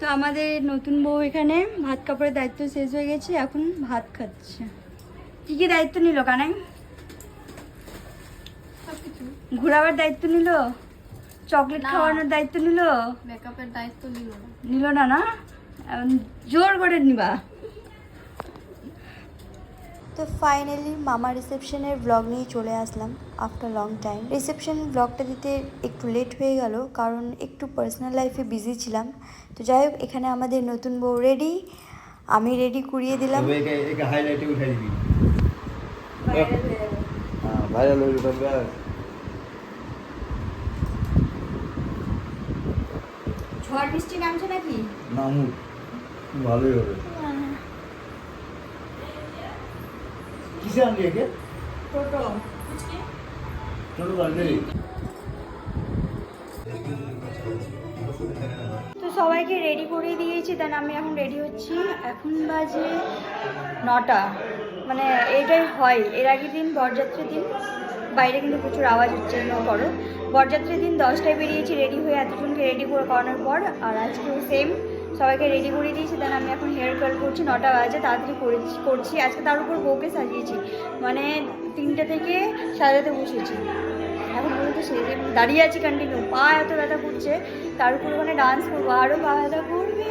তো আমাদের নতুন বউ এখানে ভাত কাপড়ের দায়িত্ব শেষ হয়ে গেছে এখন ভাত খাচ্ছে। কি কি দায়িত্ব নিল কানাই? ঘোরাবার দায়িত্ব নিল? চকলেট খাওয়ানোর দায়িত্ব নিল? মেকআপের দায়িত্ব নিল না। নিল না না? জোর করে নিবা। তো ফাইনালি মামা রিসেপশনের ব্লগ নিয়ে চলে আসলাম আফটার লং টাইম রিসেপশন ব্লগটা দিতে একটু লেট হয়ে গেল কারণ একটু পার্সোনাল লাইফে বিজি ছিলাম। তো যাই হোক এখানে আমাদের নতুন বউ রেডি আমি রেডি করিয়ে দিলাম। ঝড় বৃষ্টি নামছে নাকি? ভালোই হবে। কিসে আনলি একে? টোটো তো সবাইকে রেডি করে দিয়েছি দেন আমি এখন রেডি হচ্ছি। এখন বাজে নটা। মানে এটাই হয়। এর আগের দিন বরযাত্রীর দিন। বাইরে কিন্তু প্রচুর আওয়াজ হচ্ছে ন করো। বরযাত্রীর দিন দশটায় বেরিয়েছি রেডি হয়ে এতজনকে রেডি করে করানোর পর। আর আজকেও সেম সবাইকে রেডি করে দিয়েছি। দেন আমি এখন হেয়ার কাট করছি, নটা বাজে, তাড়াতাড়ি করেছি করছি। আজকে তার উপর বউকে সাজিয়েছি। মানে তিনটে থেকে সাজাতে বসেছি এখন পর্যন্ত সে দাঁড়িয়ে আছি কন্টিনিউ পা এত ব্যথা করছে, তার উপর ওখানে ডান্স করব আরও পা ব্যথা করবে।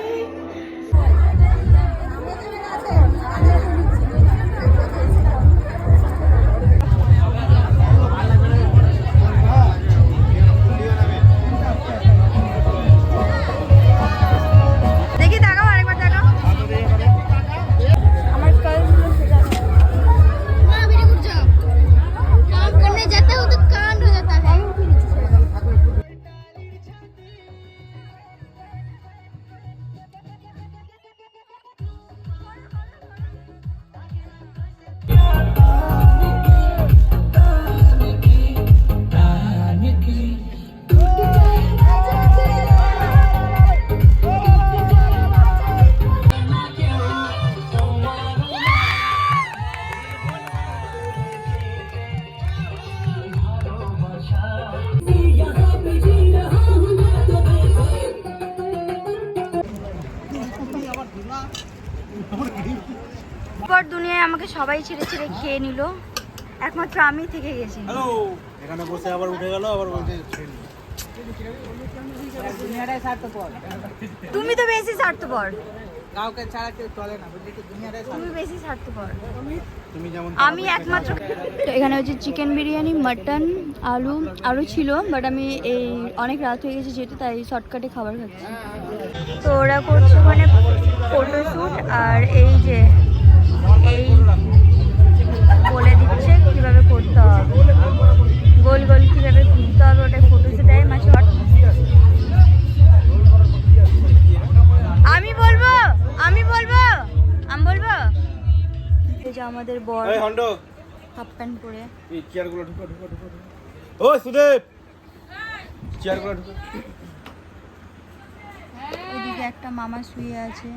পর দুনিয়ায় আমাকে সবাই ছেড়ে ছেড়ে খেয়ে নিল। একমাত্র আমি থেকে গেছি। হ্যালো। এখানে বসে আবার উঠে গেল আবার তুমি তো বেশি স্বার্থপর। কাউকে ছাড়া কেউ চলে না বুঝলি তো? দুনিয়াটাই তুমি বেশি স্বার্থপর। তুমি যেমন আমি একমাত্র এখানে হচ্ছে চিকেন বিরিয়ানি মাটন আলু আলু ছিল বাট আমি এই অনেক রাত হয়ে গেছে যেহেতু তাই শর্টকাটে খাবার খাচ্ছি। তো ওরা করছে ওখানে ফটোশ্যুট আর এই যে এই বলে দিচ্ছে কীভাবে করতে হবে। গোল গোল কীভাবে ঘুরতে হবে ওটাই ফটোশ্যুট দেয় মাঝে আমি বলব আমি বলব আমি বলব। এই যে আমাদের বর এই হন্ড। হাফ প্যান্ট পরে। এই চেয়ারগুলো ঢুকো ঢুকো ঢুকো। ও সুদেব! চেয়ারগুলো ঢুকো। ওইদিকে একটা মামা শুয়ে আছে।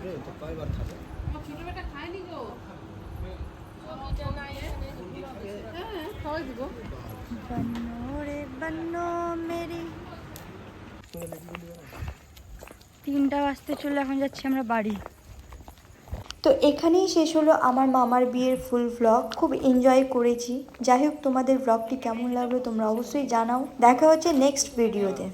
রাত্রে তো কয়বার খাবে? তিনটা বাজতে চলে এখন যাচ্ছি আমরা বাড়ি। তো এখানেই শেষ হলো আমার মামার বিয়ের ফুল ভ্লগ খুব এনজয় করেছি। যাই হোক তোমাদের ভ্লগটি কেমন লাগল তোমরা অবশ্যই জানাও। দেখা হচ্ছে নেক্সট ভিডিওতে